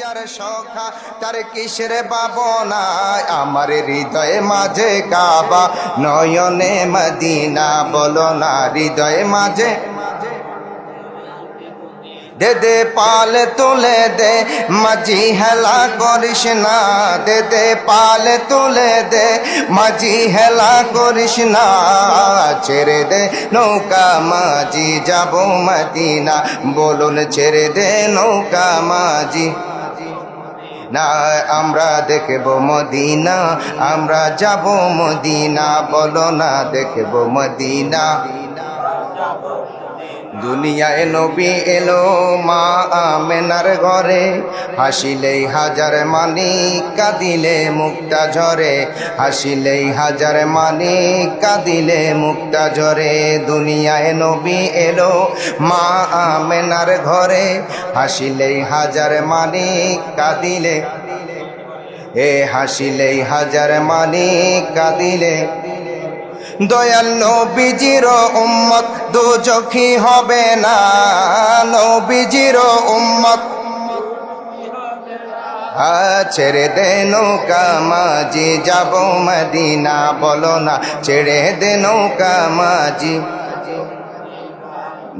যার সখা, তার কিসের বাবনা আমার হৃদয়ে মাঝে কাবা, নয়নে মদিনা, বলো না হৃদয়ে মাঝে দে দে পাল তুলে দে, মাঝি হেলা করিস না। দে দে পাল তুলে দে, মাঝি হেলা করিস না। ছেড়ে দে নৌকা, মাঝি যাব মদিনা। বলুন ছেড়ে দে নৌকা, মাঝি। না, আমরা দেখব মদিনা, আমরা যাব মদিনা। বলো না, দেখব মদিনা। দুনিয়ায় নবী এলো মা আমেনার ঘরে। হাসিলেই হাজার মানিক কাঁদিলে মুক্তা ঝরে। হাসিলেই হাজার মানিক কাঁদিলে মুক্তা ঝরে। দুনিয়ায় নবী এলো মা আমেনার ঘরে। হাসিলেই হাজার মানিক কাঁদিলে এ হাসিলেই হাজার মানিক কাঁদিলে দয়াল নবীজির উম্মত দুজখি হবে না। নবীজির উম্মত। ছেড়ে দে নৌকা, মাঝি, যাব মদিনা। বলো না, ছেড়ে দে নৌকা, মাঝি।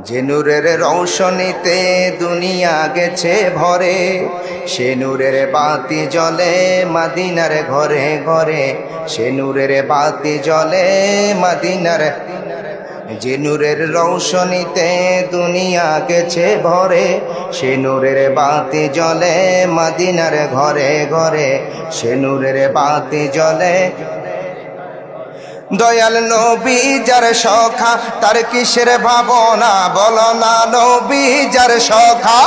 যে নূরের রৌশনীতে দুনিয়া গেছে ভরে। সে নূরের বাতি জ্বলে মাদিনার ঘরে ঘরে। সে নূরের বাতি জ্বলে মাদিনার যে নূরের রৌশনীতে দুনিয়া গেছে ভরে। সে নূরের বাতি জ্বলে মাদিনার ঘরে ঘরে। সে নূরের বাতি জ্বলে দয়াল নবী, যার সখা, তার কিসের ভাবনা বলো না নবী, যার সখা?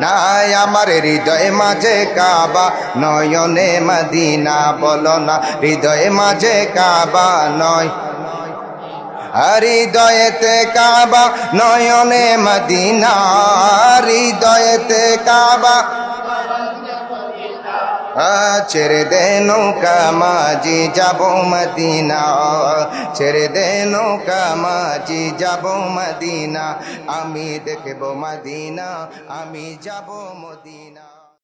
নাই আমার হৃদয় মাঝে কাবা, নয়নে মদিনা বল না, হৃদয় মাঝে কাবা নয়। হৃদয়েতে কাবা, নয়নে মদিনা, হৃদয়েতে কাবা। ছেড়ে দে নৌকা, মাঝি যাব মদিনা। ছেড়ে দে নৌকা, মাঝি যাব মদিনা। আমি দেখব মদিনা, আমি যাব মদিনা।